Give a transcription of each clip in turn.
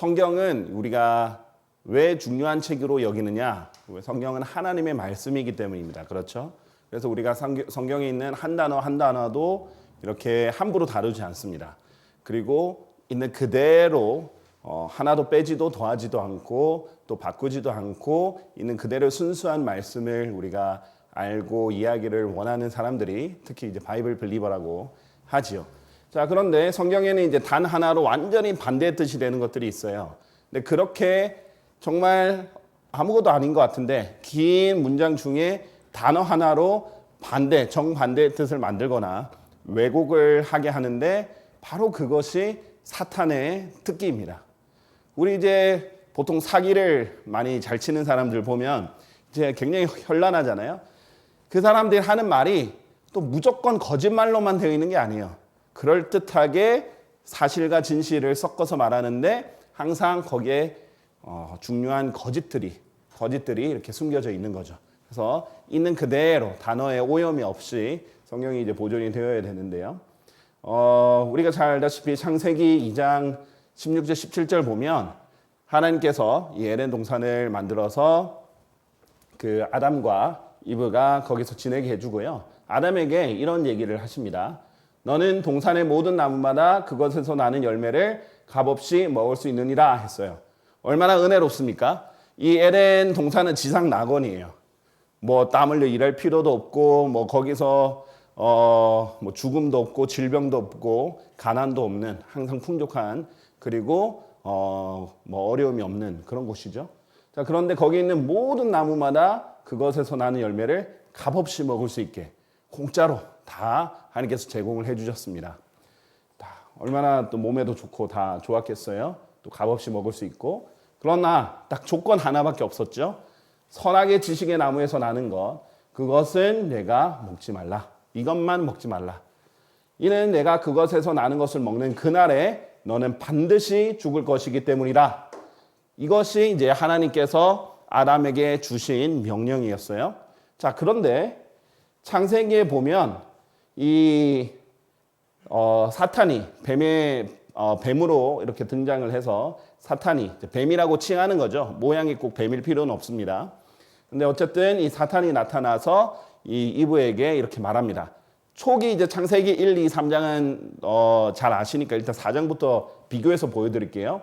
성경은 우리가 왜 중요한 책으로 여기느냐? 성경은 하나님의 말씀이기 때문입니다. 그렇죠? 그래서 우리가 성경- 성경에 있는 한 단어 한 단어도 이렇게 함부로 다루지 않습니다. 그리고 있는 그대로 어, 하나도 빼지도 더하지도 않고 또 바꾸지도 않고 있는 그대로 순수한 말씀을 우리가 알고 이야기를 원하는 사람들이 특히 이제 바이블 빌리버라고 하지요. 자, 그런데 성경에는 이제 단 하나로 완전히 반대의 뜻이 되는 것들이 있어요. 근데 그렇게 정말 아무것도 아닌 것 같은데 긴 문장 중에 단어 하나로 반대, 정반대의 뜻을 만들거나 왜곡을 하게 하는데 바로 그것이 사탄의 특기입니다. 우리 이제 보통 사기를 많이 잘 치는 사람들 보면 이제 굉장히 현란하잖아요. 그 사람들이 하는 말이 또 무조건 거짓말로만 되어 있는 게 아니에요. 그럴 듯하게 사실과 진실을 섞어서 말하는데 항상 거기에 어, 중요한 거짓들이 거짓들이 이렇게 숨겨져 있는 거죠. 그래서 있는 그대로 단어의 오염이 없이 성경이 이제 보존이 되어야 되는데요. 어, 우리가 잘 알다시피 창세기 2장 16절 17절 보면 하나님께서 이 에덴 동산을 만들어서 그 아담과 이브가 거기서 지내게 해주고요. 아담에게 이런 얘기를 하십니다. 너는 동산의 모든 나무마다 그것에서 나는 열매를 값없이 먹을 수 있느니라 했어요. 얼마나 은혜롭습니까? 이 에덴 동산은 지상 낙원이에요. 뭐 땀 흘려 일할 필요도 없고 뭐 거기서 어 뭐 죽음도 없고 질병도 없고 가난도 없는 항상 풍족한 그리고 어 뭐 어려움이 없는 그런 곳이죠. 자 그런데 거기 있는 모든 나무마다 그것에서 나는 열매를 값없이 먹을 수 있게 공짜로 다 하나님께서 제공을 해주셨습니다. 다 얼마나 또 몸에도 좋고 다 좋았겠어요. 또 값없이 먹을 수 있고 그러나 딱 조건 하나밖에 없었죠. 선악의 지식의 나무에서 나는 것 그것은 내가 먹지 말라. 이것만 먹지 말라. 이는 내가 그것에서 나는 것을 먹는 그날에 너는 반드시 죽을 것이기 때문이라. 이것이 이제 하나님께서 아담에게 주신 명령이었어요. 자, 그런데 창세기에 보면 이 어, 사탄이 뱀의 어, 뱀으로 이렇게 등장을 해서 사탄이 뱀이라고 칭하는 거죠. 모양이 꼭 뱀일 필요는 없습니다. 근데 어쨌든 이 사탄이 나타나서 이 이브에게 이렇게 말합니다. 초기 이제 창세기 1, 2, 3장은 어, 잘 아시니까 일단 4장부터 비교해서 보여드릴게요.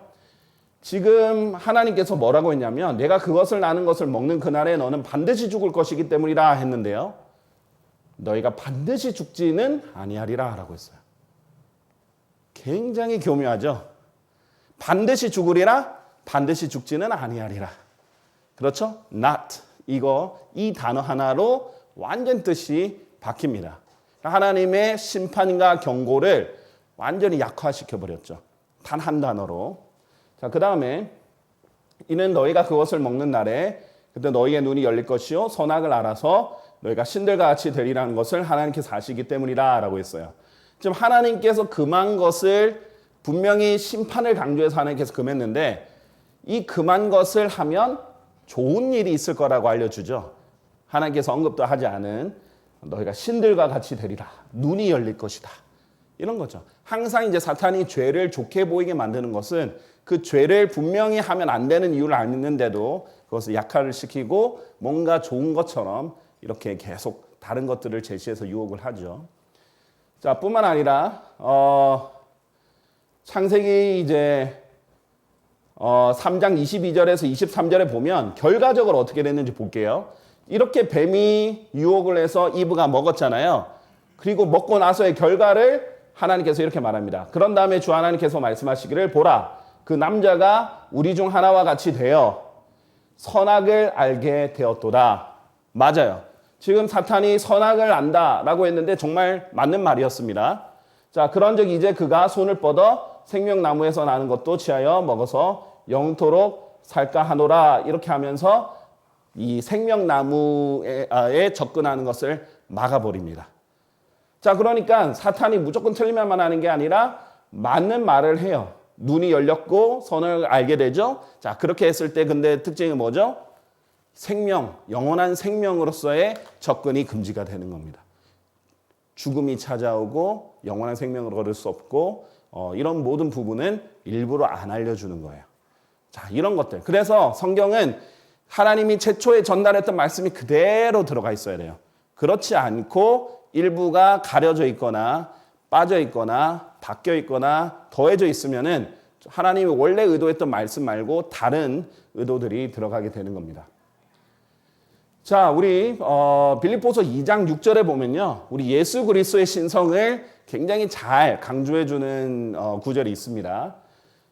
지금 하나님께서 뭐라고 했냐면 내가 그것을 나는 것을 먹는 그날에 너는 반드시 죽을 것이기 때문이라 했는데요. 너희가 반드시 죽지는 아니하리라 라고 했어요. 굉장히 교묘하죠. 반드시 죽으리라 반드시 죽지는 아니하리라. 그렇죠? not 이거 이 단어 하나로 완전 뜻이 바뀝니다. 하나님의 심판과 경고를 완전히 약화시켜 버렸죠. 단 한 단어로. 자, 그다음에 이는 너희가 그것을 먹는 날에 그때 너희의 눈이 열릴 것이요 선악을 알아서 너희가 신들과 같이 되리라는 것을 하나님께서 아시기 때문이라라고 했어요. 지금 하나님께서 금한 것을 분명히 심판을 강조해서 하나님께서 금했는데 이 금한 것을 하면 좋은 일이 있을 거라고 알려주죠. 하나님께서 언급도 하지 않은 너희가 신들과 같이 되리라. 눈이 열릴 것이다. 이런 거죠. 항상 이제 사탄이 죄를 좋게 보이게 만드는 것은 그 죄를 분명히 하면 안 되는 이유를 알는데도 그것을 약화를 시키고 뭔가 좋은 것처럼 이렇게 계속 다른 것들을 제시해서 유혹을 하죠. 자, 뿐만 아니라 어, 창세기 이제 어, 3장 22절에서 23절에 보면 결과적으로 어떻게 됐는지 볼게요. 이렇게 뱀이 유혹을 해서 이브가 먹었잖아요. 그리고 먹고 나서의 결과를 하나님께서 이렇게 말합니다. 그런 다음에 주 하나님께서 말씀하시기를 보라. 그 남자가 우리 중 하나와 같이 되어 선악을 알게 되었도다. 맞아요. 지금 사탄이 선악을 안다라고 했는데 정말 맞는 말이었습니다. 자, 그런즉 이제 그가 손을 뻗어 생명나무에서 나는 것도 취하여 먹어서 영토록 살까 하노라 이렇게 하면서 이 생명나무에 아, 접근하는 것을 막아버립니다. 자, 그러니까 사탄이 무조건 틀리면만 하는 게 아니라 맞는 말을 해요. 눈이 열렸고 선을 알게 되죠. 자, 그렇게 했을 때 근데 특징이 뭐죠? 생명, 영원한 생명으로서의 접근이 금지가 되는 겁니다. 죽음이 찾아오고 영원한 생명을 얻을 수 없고 어, 이런 모든 부분은 일부러 안 알려주는 거예요. 자, 이런 것들. 그래서 성경은 하나님이 최초에 전달했던 말씀이 그대로 들어가 있어야 돼요. 그렇지 않고 일부가 가려져 있거나 빠져 있거나 바뀌어 있거나 더해져 있으면은 하나님이 원래 의도했던 말씀 말고 다른 의도들이 들어가게 되는 겁니다. 자, 우리 어, 빌립보서 2장 6절에 보면요, 우리 예수 그리스도의 신성을 굉장히 잘 강조해 주는 어, 구절이 있습니다.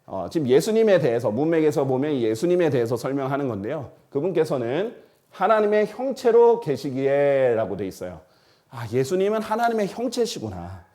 어, 지금 예수님에 대해서 문맥에서 보면 예수님에 대해서 설명하는 건데요. 그분께서는 하나님의 형체로 계시기에라고 돼 있어요. 아, 예수님은 하나님의 형체시구나.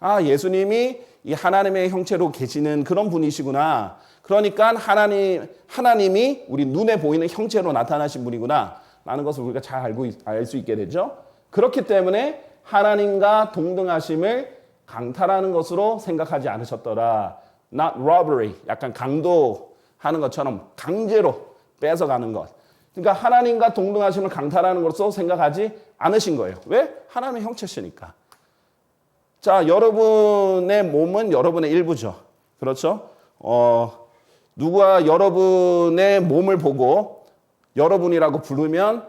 아, 예수님이 이 하나님의 형체로 계시는 그런 분이시구나. 그러니까 하나님 하나님이 우리 눈에 보이는 형체로 나타나신 분이구나. 라는 것을 우리가 잘 알고 알 수 있게 되죠. 그렇기 때문에 하나님과 동등하심을 강탈하는 것으로 생각하지 않으셨더라. Not robbery. 약간 강도하는 것처럼 강제로 뺏어가는 것. 그러니까 하나님과 동등하심을 강탈하는 것으로 생각하지 않으신 거예요. 왜? 하나님의 형체시니까. 자, 여러분의 몸은 여러분의 일부죠. 그렇죠? 어, 누가 여러분의 몸을 보고 여러분이라고 부르면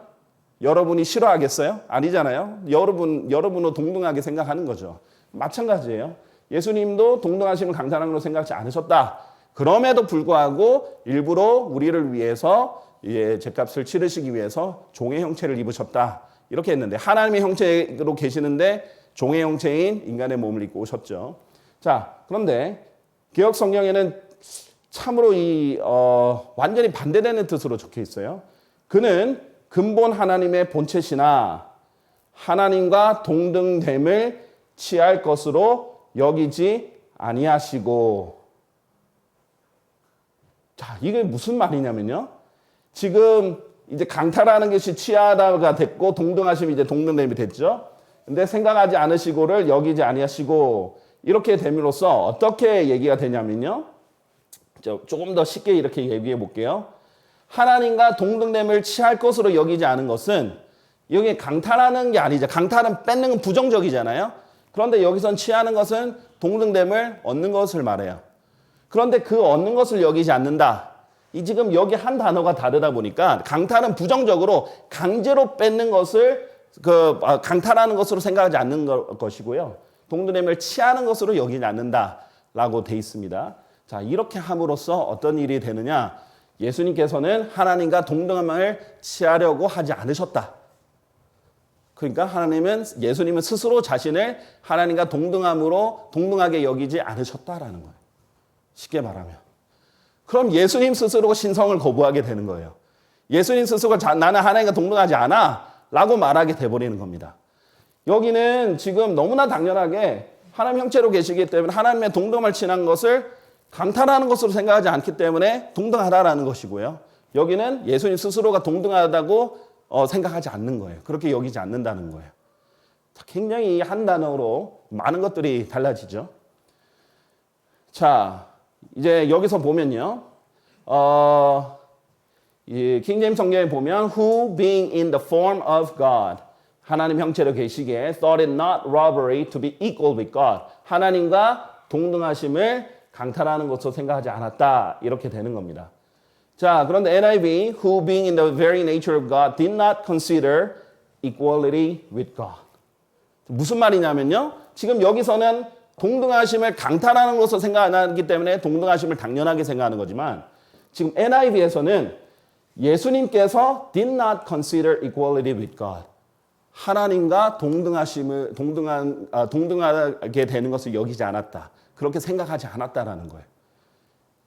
여러분이 싫어하겠어요? 아니잖아요. 여러분, 여러분은 동등하게 생각하는 거죠. 마찬가지예요. 예수님도 동등하심을 걸로 생각지 않으셨다. 그럼에도 불구하고 일부러 우리를 위해서 예, 죄값을 치르시기 위해서 종의 형체를 입으셨다. 이렇게 했는데 하나님의 형체로 계시는데 종의 형체인 인간의 몸을 입고 오셨죠. 자, 그런데 개혁 성경에는 참으로 이 어, 완전히 반대되는 뜻으로 적혀 있어요. 그는 근본 하나님의 본체시나 하나님과 동등됨을 취할 것으로 여기지 아니하시고 자, 이게 무슨 말이냐면요. 지금 이제 강탈하는 것이 취하다가 됐고 동등하심이 이제 동등됨이 됐죠. 근데 생각하지 않으시고를 여기지 아니하시고 이렇게 됨으로써 어떻게 얘기가 되냐면요. 조금 더 쉽게 이렇게 얘기해 볼게요. 하나님과 동등됨을 취할 것으로 여기지 않은 것은 여기 강탈하는 게 아니죠. 강탈은 뺏는 건 부정적이잖아요. 그런데 여기선 취하는 것은 동등됨을 얻는 것을 말해요. 그런데 그 얻는 것을 여기지 않는다. 이 지금 여기 한 단어가 다르다 보니까 강탈은 부정적으로 강제로 뺏는 것을 그 아, 강탈하는 것으로 생각하지 않는 것이고요. 동등됨을 취하는 것으로 여기지 않는다라고 돼 있습니다. 자, 이렇게 함으로써 어떤 일이 되느냐? 예수님께서는 하나님과 동등함을 취하려고 하지 않으셨다. 그러니까 하나님은 예수님은 스스로 자신을 하나님과 동등함으로 동등하게 여기지 않으셨다라는 거예요. 쉽게 말하면. 그럼 예수님 스스로 신성을 거부하게 되는 거예요. 예수님 스스로가 나는 하나님과 동등하지 않아. 라고 말하게 돼버리는 겁니다. 여기는 지금 너무나 당연하게 하나님 형체로 계시기 때문에 하나님의 동등함을 친한 것을 강탈하는 것으로 생각하지 않기 때문에 동등하다라는 것이고요. 여기는 예수님 스스로가 동등하다고 어, 생각하지 않는 거예요. 그렇게 여기지 않는다는 거예요. 굉장히 한 단어로 많은 것들이 달라지죠. 자, 이제 여기서 보면요. 어, 이 킹제임 성경에 보면 who being in the form of God 하나님 형체로 계시기에 thought it not robbery to be equal with God 하나님과 동등하심을 강탈하는 것으로 생각하지 않았다 이렇게 되는 겁니다. 자 그런데 NIV who being in the very nature of God did not consider equality with God 무슨 말이냐면요 지금 여기서는 동등하심을 강탈하는 것으로 생각 안 하기 때문에 동등하심을 당연하게 생각하는 거지만 지금 NIV에서는 예수님께서 did not consider equality with God. 하나님과 동등하심을 동등한 아, 동등하게 되는 것을 여기지 않았다. 그렇게 생각하지 않았다라는 거예요.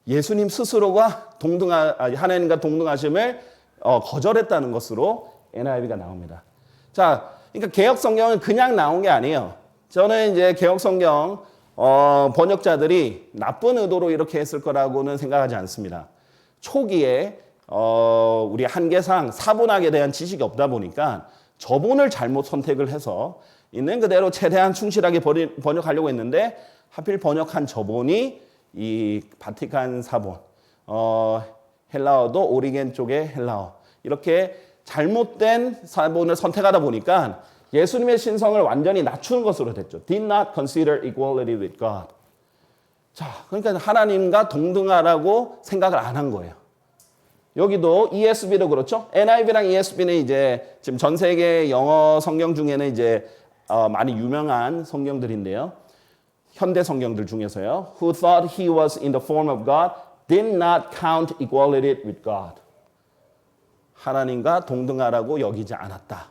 예수님 스스로가 동등하 아, 하나님과 동등하심을 어, 거절했다는 것으로 NIV가 나옵니다. 자, 그러니까 개혁 성경은 그냥 나온 게 아니에요. 저는 이제 개혁 성경 어, 번역자들이 나쁜 의도로 이렇게 했을 거라고는 생각하지 않습니다. 초기에 어, 우리 한계상 사본학에 대한 지식이 없다 보니까 저본을 잘못 선택을 해서 있는 그대로 최대한 충실하게 번역하려고 했는데 하필 번역한 저본이 이 바티칸 사본, 어, 헬라어도 오리겐 쪽의 헬라어 이렇게 잘못된 사본을 선택하다 보니까 예수님의 신성을 완전히 낮추는 것으로 됐죠. Did not consider equality with God. 자, 그러니까 하나님과 동등하라고 생각을 안 한 거예요. 여기도 ESV도 그렇죠. NIV랑 ESV는 이제 지금 전 세계 영어 성경 중에는 이제 어, 많이 유명한 성경들인데요. 현대 성경들 중에서요. Who thought he was in the form of God did not count equality with God. 하나님과 동등하라고 여기지 않았다.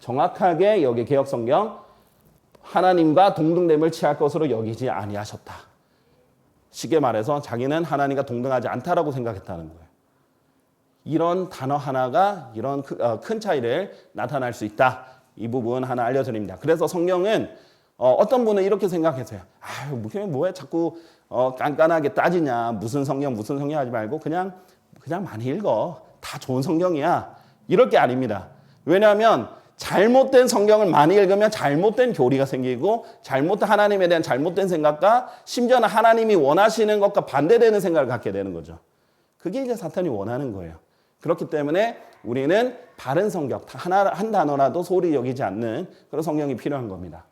정확하게 여기 개혁 성경 하나님과 동등됨을 취할 것으로 여기지 아니하셨다. 쉽게 말해서 자기는 하나님과 동등하지 않다라고 생각했다는 거예요. 이런 단어 하나가 이런 크- 어, 큰 차이를 나타날 수 있다. 이 부분 하나 알려드립니다. 그래서 성경은 어, 떤 분은 이렇게 생각하세요. 아유, 그냥 뭐해 자꾸 어, 깐깐하게 따지냐. 무슨 성경 무슨 성경 하지 말고 그냥 그냥 많이 읽어. 다 좋은 성경이야. 이럴 게 아닙니다. 왜냐하면 잘못된 성경을 많이 읽으면 잘못된 교리가 생기고 잘못된 하나님에 대한 잘못된 생각과 심지어는 하나님이 원하시는 것과 반대되는 생각을 갖게 되는 거죠. 그게 이제 사탄이 원하는 거예요. 그렇기 때문에 우리는 바른 성경 하나 한 단어라도 소홀히 여기지 않는 그런 성경이 필요한 겁니다.